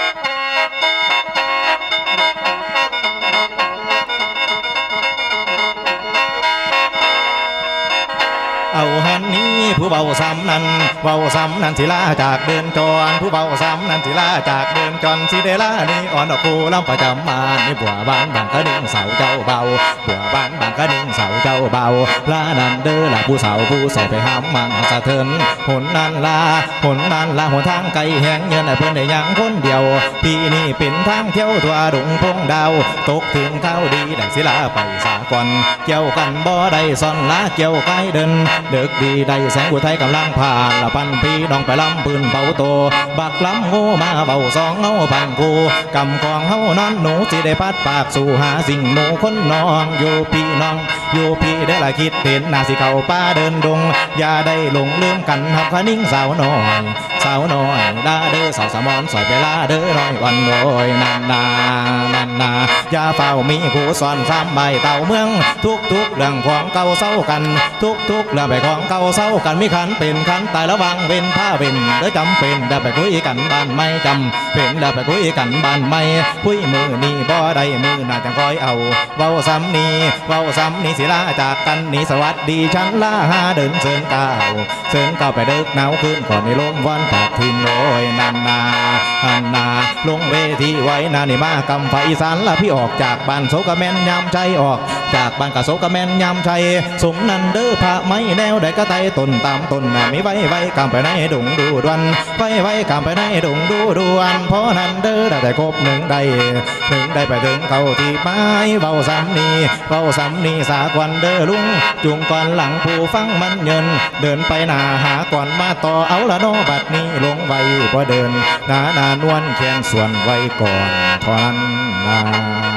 Thank you. เอาหันนี้ผู้เบาซ้ำนั้นเบาซ้ำนั้นสิลาจากเดินจรผู้เบาซ้ำนั้นสิลาจากเดินจรสิเดลานี่อ่อนอกคูลำประจำมานี่บัวบานบางกระดิ่งเสาเจ้าเบาบัวบานบางกระดิ่งเสาเจ้าเบาลานันเด้อละผู้สาวผู้ใส่ไปห้ามมังสะเทินหนนันลาหนนันลาหนทางไกลแห้งเงินเพิ่อนได้ยังคนเดียวพี่นี่เป็นทางเที่ยวทั่วดงพงดาวตกถึงข้าดีได้สิลาไปสากลเกี่ยวกันบ่ได้ซ่อนลาเกี่ยวไกลเดินเดึกดีได้แสงอุทัยกำลังผ่านละปันพี่น้องไปลำปืนเบาโต บักลำโง่มาเบาสองเงาพังกูกำกองเฮานอนหนูสิได้พัดปากสู่หาสิ่งหนูคนน้องอยู่พี่น้องอยู่พี่ได้ละคิดเห็นนาสิเข้าป่าเดินดง อย่าได้หลงลืมกันหับคนิ่งสาวน้อยสาวน้อยดาเด้อสาวสมอนสอยไปลาเด้อน้อยวันโอยนันนานันา ย่าเฝ้ามีผู้สอนซ้ำใบเต่าเมือง ทุกทุกเรื่องของเก่าเศร้ากัน ทุกทุกเรื่องไปของเก่าเศร้ากันมีขันเป็นขันตายระวังเว้นผ้าเว้นเด้อจำเป็นได้ไปคุยกันบ้านไม่จำเป็นได้ไปคุยกันบ้านไม่คุยมือนี่บ่ได้มือน่าจังคอยเอาเว้าซ้ำนี่เว้าซ้ำนี่สิลาจากกันนี่สวัสดีฉันลาหาเดินเสินก้าเสินก้าไปเดิกหนาวขึ้นก่อนในลมวันปากทินโอยนันาอันนาลงเวทีไว้นานี่มากำไฟสานละพี่ออกจากบ้านโซกแมนยามใจออก จากบ้านกะโซกแมนยามใจสมนันเด้อพระไม่แนวใดก็ไตตนตามตนน่ะมีไว้ไว้กำไปในดงดูดวนไว้ไว้กำไปในดงดูดวนเพราะนันเด้อได้แต่ครบหนึ่งได้หนึ่งได้ไปถึงเขาที่ไม้เบาซ้ำนี่เบาซ้ำนี่สากวันเด้อลุงจุงก่อนหลังผู้ฟังมันเยินเดินไปหนาหาก่อนมาต่อเอาละโนบัดนี้ลงไว้พอเดินหน้านานวลแขนส่วนไว้ก่อนทอนนา